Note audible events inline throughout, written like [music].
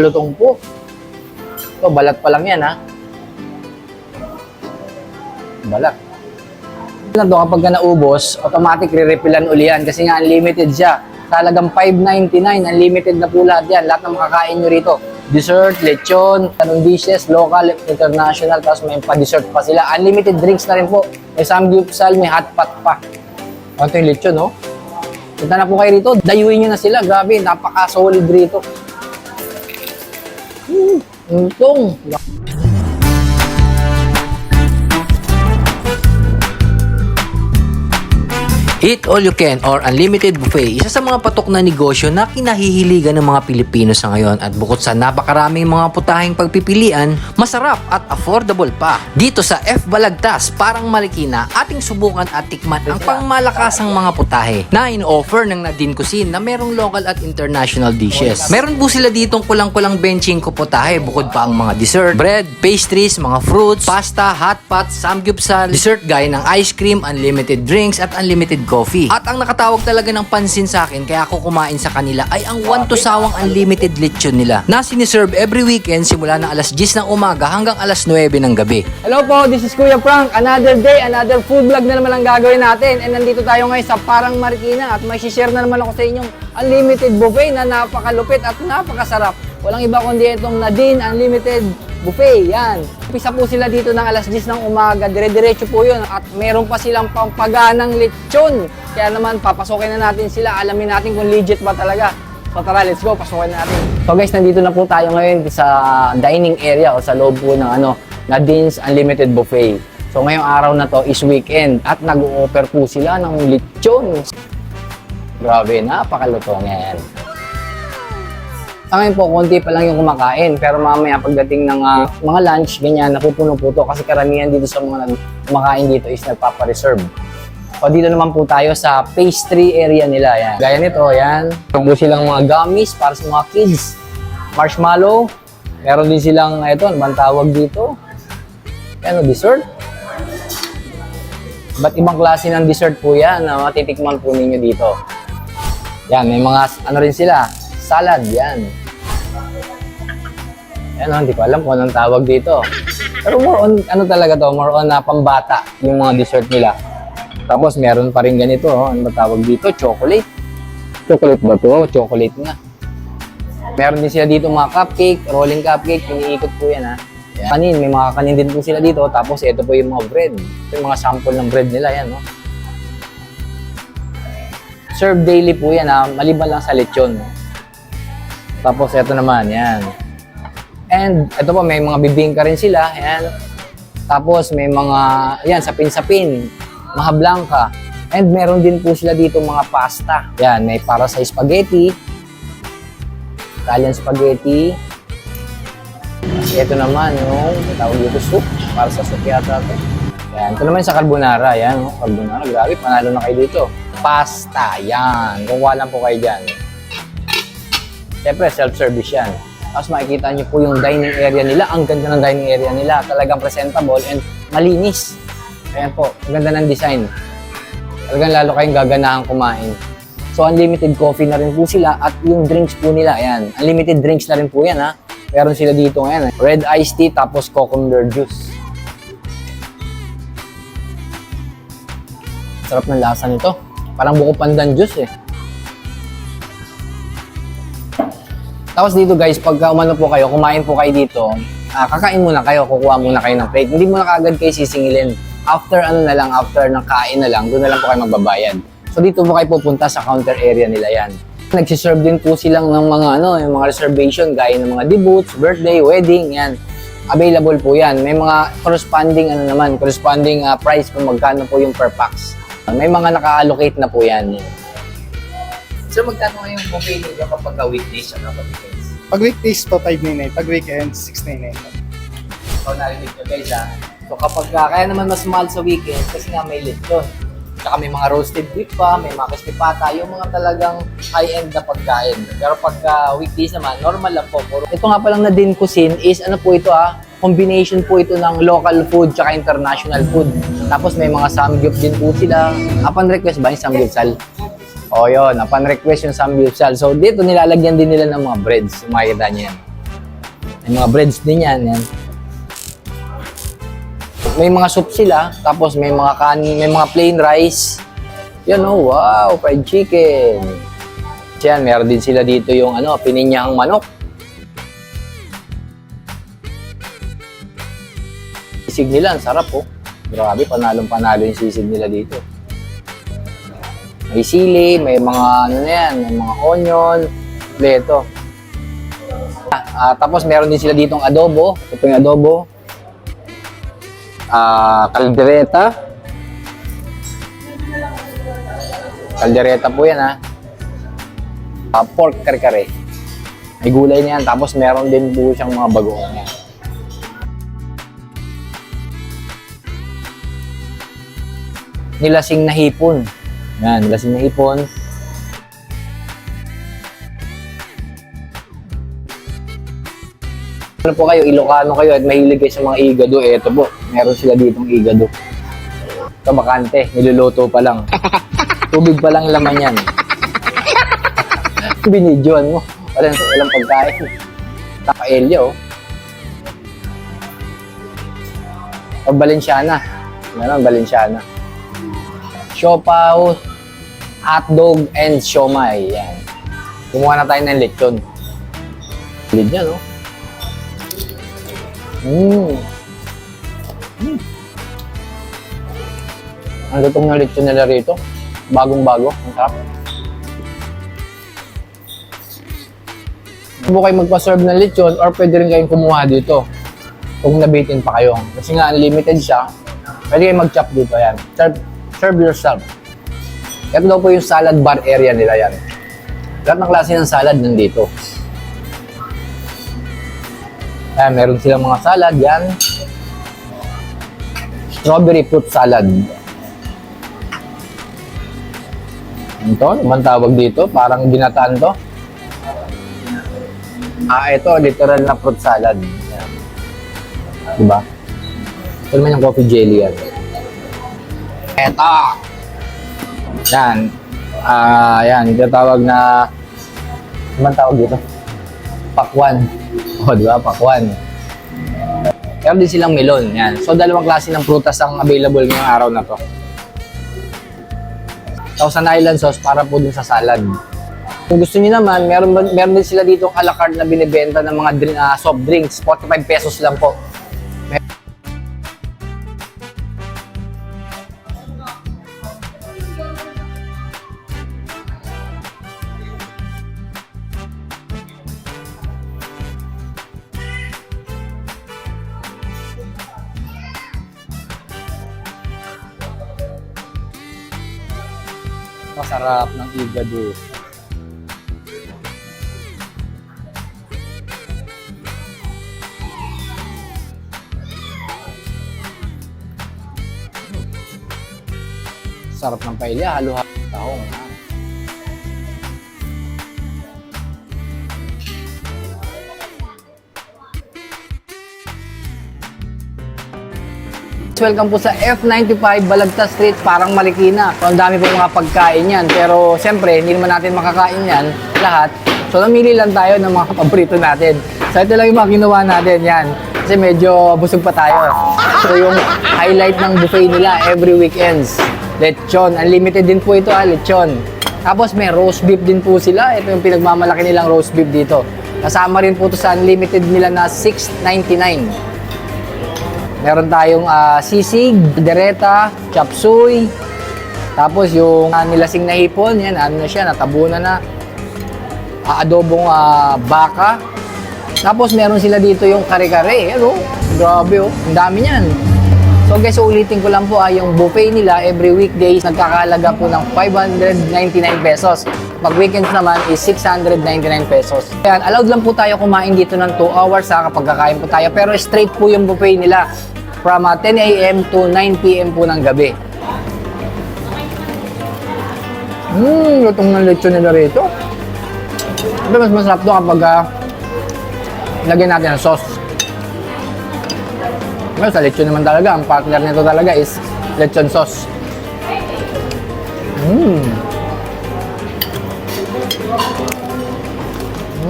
Lutong po. Ito, balat pa lang yan, ha? Balat. Na to, kapag ka naubos, automatic re-refillan uli yan kasi nga unlimited siya. Talagang 5.99, unlimited na po lahat yan. Lahat ng makakain nyo rito. Dessert, lechon, tanong dishes, local, international, tapos may pa-dessert pa sila. Unlimited drinks na rin po. May samgyupsal, may hot pot pa. Ito yung lechon, no? Punta na po kayo rito, dayuin nyo na sila. Grabe, napaka-solid rito. Hmm, untong. Eat all you can or unlimited buffet, isa sa mga patok na negosyo na kinahihiligan ng mga Pilipino sa ngayon at bukod sa napakaraming mga putahing pagpipilian, masarap at affordable pa. Dito sa F Balagtas, parang Marikina, ating subukan at tikman ang pangmalakasang mga putahe na in-offer ng Nadine Cuisine na merong local at international dishes. Meron po sila ditong kulang-kulang benching ko putahe bukod pa ang mga dessert, bread, pastries, mga fruits, pasta, hot pot, samgyupsal, dessert gaya ng ice cream, unlimited drinks at unlimited coffee. At ang nakatawag talaga ng pansin sa akin kaya ako kumain sa kanila ay ang one to sawang unlimited lechon nila na siniserve every weekend simula ng alas 10 ng umaga hanggang alas 9 ng gabi. Hello po, this is Kuya Frank. Another day, another food vlog na naman ang gagawin natin. And nandito tayo ngayon sa Parang Marikina at may share na naman ako sa inyong unlimited buffet na napakalupit at napakasarap. Walang iba kundi itong Nadine Unlimited Buffet. Yan. Umpisa po sila dito ng alas 10 ng umaga. Dire-diretso po yun. At meron pa silang pampaganang lechon. Kaya naman, papasokin na natin sila. Alamin natin kung legit ba talaga. So tara, let's go. Pasukin na natin. So guys, nandito na po tayo ngayon sa dining area o sa loob po ng ano, Nadine's Unlimited Buffet. So ngayong araw na to is weekend at nag-o-offer po sila ng lechon. Grabe, napakalutong yan. Sa po, konti pa lang yung kumakain. Pero mamaya pagdating ng ah, mga lunch, ganyan, napupuno po to. Kasi karamihan dito sa mga kumakain dito is nagpapa-reserve. O dito naman po tayo sa pastry area nila. Yan. Gaya nito, yan. Meron silang mga gummies para sa mga kids. Marshmallow. Meron din silang, ito, ano bang tawag dito? Ano, dessert? Ba't ibang klase ng dessert po yan na matitikman po ninyo dito? Yan, may mga, ano rin sila, salad, yan. Yan, oh, hindi ko alam kung anong tawag dito. Pero more on, ano talaga to, more on na pambata yung mga dessert nila. Tapos meron pa rin ganito, oh, ano tawag dito? Chocolate. Chocolate ba to? Chocolate nga. Meron din sila dito mga cupcake, rolling cupcake, iniikot po yan ha. Yan. Kanin, may mga kanin din po sila dito. Tapos ito po yung mga bread. Ito yung mga sample ng bread nila yan, no? Serve daily po yan ha, maliban lang sa lechon. no? Tapos ito naman, yan. And ito po, may mga bibingka rin sila. Yan. Tapos may mga, yan, sapin-sapin, mga blanca. And meron din po sila dito mga pasta. Yan, may para sa spaghetti, Italian spaghetti. Ito naman yung tawag dito soup. Para sa soup yata ito. Yan. Ito naman sa carbonara. Yan. Carbonara. Grabe. Panalo na kayo dito. Pasta. Yan. Kukuha lang po kayo dyan. Siyempre, self-service yan. Tapos makikita nyo po yung dining area nila. Ang ganda ng dining area nila. Talagang presentable and malinis. Ayan po. Ang ganda ng design. Talagang lalo kayong gaganahan kumain. So, unlimited coffee na rin po sila at yung drinks po nila, ayan. Unlimited drinks na rin po yan, ha. Meron sila dito ngayon. eh. Red iced tea tapos cucumber juice. Sarap ng lasa nito. Parang buko pandan juice, eh. Tapos dito guys, pagka umano po kayo, kumain po kayo dito, ah, kakain muna kayo, kukuha muna kayo ng plate. Hindi muna kaagad kayo sisingilin. After ano na lang, after ng kain na lang, doon na lang po kayo magbabayad. So dito po kayo pupunta sa counter area nila yan. Nagsiserve din po silang ng mga ano, yung mga reservation gaya ng mga debuts, birthday, wedding, yan. Available po yan. May mga corresponding ano naman, corresponding ah, price kung magkano po yung per packs. May mga naka-allocate na po yan. So magkano ngayong buffet nila kapag weekdays at kapag weekends? Pag weekdays to 599, pag weekends 699. So narinig nyo guys ha. So kapag ah, kaya naman mas mahal sa weekend kasi nga may lechon. Tsaka may mga roasted beef pa, may mga crispy pata, yung mga talagang high-end na pagkain. Pero pag ah, weekdays naman, normal lang po. Puro Ito nga palang na din cuisine is ano po ito ah, combination po ito ng local food tsaka international food. Tapos may mga samgyup din po sila. Upon request ba yung samgyupsal? O yun, upon request yung samgyupsal. So dito nilalagyan din nila ng mga breads. Makikita niyo yan. May mga breads din yan. yan. May mga soup sila, tapos may mga kanin, may mga plain rice. Yan oh, wow, fried chicken. Yan, meron din sila dito yung ano, pininyang manok. Sisig nila, ang sarap oh. Grabe, panalong panalo yung sisig nila dito. May sili, may mga ano na yan, may mga onion, pleto. Ah, tapos meron din sila ditong adobo. Ito yung adobo. Ah, kaldereta. Kaldereta po yan ha. Ah, pork kare-kare. May gulay na yan. Tapos meron din po siyang mga bagoong yan. Nilasing na hipon. Yan, nilasing na hipon. Ano po kayo, Ilocano kayo at mahilig kayo sa mga igado, eh, ito po, meron sila ditong igado. Ito, bakante, niluluto pa lang. [laughs] Tubig pa lang laman yan. [laughs] Binidyoan mo. Walang, walang pagkain. Takaelya, oh. O Balenciana. Meron, Balenciana. Siopaw, hotdog, and siomay. Yan. Kumuha na tayo ng lechon. Lid yan, oh. Mmm. Mm. Ang lutong ng lechon nila rito. Bagong-bago. Ang sarap. Po kayo magpa-serve ng lechon or pwede rin kayong kumuha dito kung nabitin pa kayo. Kasi nga unlimited siya. Pwede kayong mag-chop dito. Yan. Serve, serve yourself. Ito daw po yung salad bar area nila yan. Lahat ng klase ng salad nandito. Ayan, meron silang mga salad, yan. Strawberry fruit salad. Ito, ano man tawag dito? Parang binataan to. Ah, ito, literal na fruit salad. Yan. Diba? Ito naman yung coffee jelly yan. Ito! Yan. Ah, yan. Ito tawag na... Ano tawag dito? Pakwan. O, di ba? Pakwan. Meron din silang melon. Yan. So, dalawang klase ng prutas ang available ngayong araw na to. Thousand Island sauce para po dun sa salad. Kung gusto niyo naman, meron, meron din sila dito a la carte na binibenta ng mga drink, ah, soft drinks. 45 pesos lang po. Masarap ng igado. Sarap ng paella, halo-halo ng tahong. ha? Welcome po sa F95 Balagta Street, parang Marikina. So, ang dami pong mga pagkain yan. Pero siyempre, hindi naman natin makakain yan lahat. So namili lang tayo ng mga paborito natin. So ito lang yung mga ginawa natin yan. Kasi medyo busog pa tayo. So yung highlight ng buffet nila every weekends. Lechon. Unlimited din po ito ah, lechon. Tapos may roast beef din po sila. Ito yung pinagmamalaki nilang roast beef dito. Kasama rin po ito sa unlimited nila na 6.99. Meron tayong ah, sisig, dereta, chop suey, tapos yung uh, nilasing na hipon, yan, ano na siya, natabunan na. Ah, adobong ah, baka. Tapos meron sila dito yung kare-kare. Ano? Grabe oh, ang dami niyan. So guys, ulitin ko lang po ah, yung buffet nila every weekdays nagkakalaga po ng 599 pesos. Pag weekends naman is 699 pesos. Kaya allowed lang po tayo kumain dito ng 2 hours ha, kapag kakain po tayo. Pero straight po yung buffet nila from ah, 10 a.m. to 9 p.m. po ng gabi. Mmm, lutong ng lechon nila rito. Ito mas masarap to kapag ah, lagyan natin ng sauce. Well, sa lechon naman talaga, ang partner nito talaga is lechon sauce. Mmm.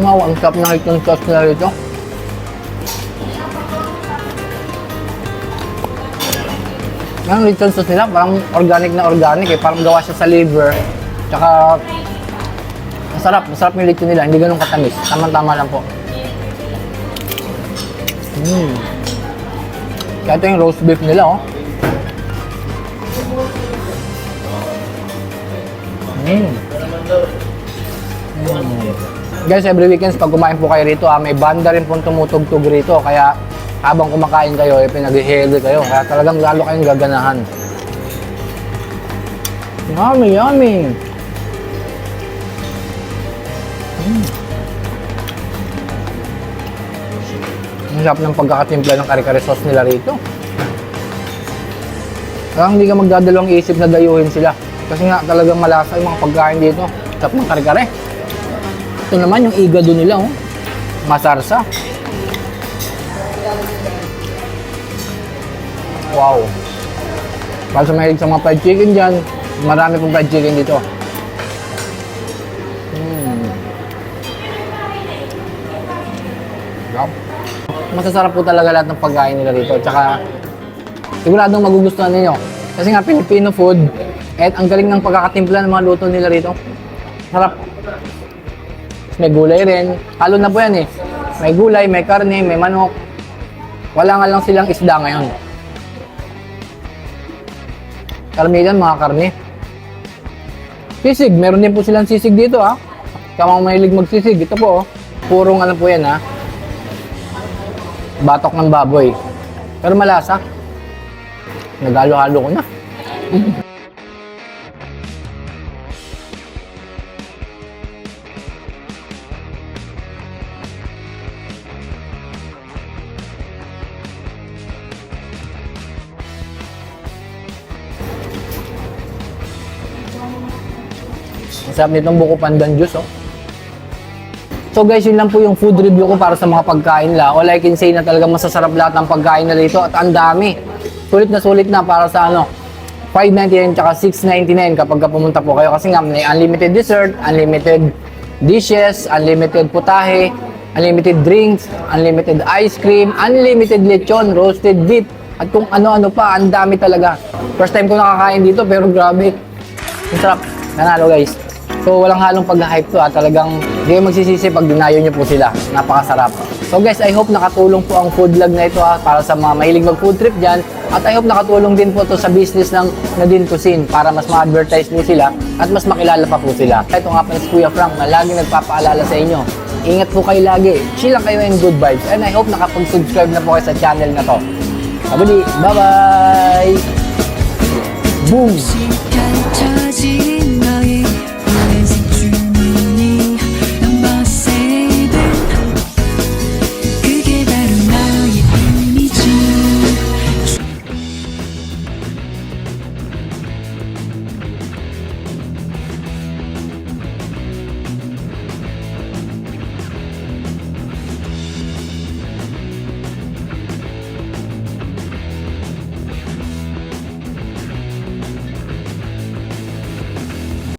Wow, ang sarap ng lechon sauce nila rito. Ang lechon sauce nila, parang organic na organic eh. Parang gawa siya sa liver. Tsaka, masarap. Masarap yung lechon nila. Hindi ganun katamis. Tama-tama lang po. Mm. Kaya ito yung roast beef nila, oh. Mm. Mm. Guys, every weekends pag kumain po kayo rito, ah, may banda rin pong tumutugtog rito. Kaya habang kumakain kayo, eh, pinag-healthy kayo. Kaya talagang lalo kayong gaganahan. Yummy, yummy! Mm. Ang sarap ng pagkakatimpla ng kare-kare sauce nila rito. Parang hindi ka magdadalawang isip na dayuhin sila. Kasi nga talagang malasa yung mga pagkain dito. Sarap ng kare-kare. Ito naman yung igado nila, oh. Masarsa. Wow. Para sa mahilig sa mga fried chicken dyan, marami pong fried chicken dito. Mm. Yup. Masasarap po talaga lahat ng pagkain nila dito. Tsaka, siguradong magugustuhan ninyo. Kasi nga, Filipino food, at ang galing ng pagkakatimpla ng mga luto nila rito. Sarap. May gulay rin. Halo na po yan eh. May gulay, may karne, may manok. Wala nga lang silang isda ngayon. Karamihan mga karne. Sisig, meron din po silang sisig dito ah. Kamang mahilig magsisig. Ito po oh. Purong ano po yan ah. Batok ng baboy. Pero malasa. Nagalo-halo ko na. [laughs] sarap nitong buko pandan juice, oh. So guys, yun lang po yung food review ko para sa mga pagkain la. All I can say na talagang masasarap lahat ng pagkain na dito at ang dami. Sulit na sulit na para sa ano, 5.99 tsaka 6.99 kapag ka pumunta po kayo kasi nga may unlimited dessert, unlimited dishes, unlimited putahe, unlimited drinks, unlimited ice cream, unlimited lechon, roasted beef, at kung ano-ano pa, ang dami talaga. First time ko nakakain dito pero grabe. Ang sarap. Nanalo guys. So walang halong pag-hype to ha. Talagang hindi kayo magsisisi pag dinayo nyo po sila. Napakasarap. So guys, I hope nakatulong po ang food vlog na ito ha, para sa mga mahilig mag food trip dyan. At I hope nakatulong din po to sa business ng Nadine Cuisine para mas ma-advertise po sila at mas makilala pa po sila. Ito nga pa si Kuya Frank na lagi nagpapaalala sa inyo. Ingat po kayo lagi. Chill lang kayo and good vibes. And I hope nakapag-subscribe na po kayo sa channel na to. Kabuli, bye-bye! Boom!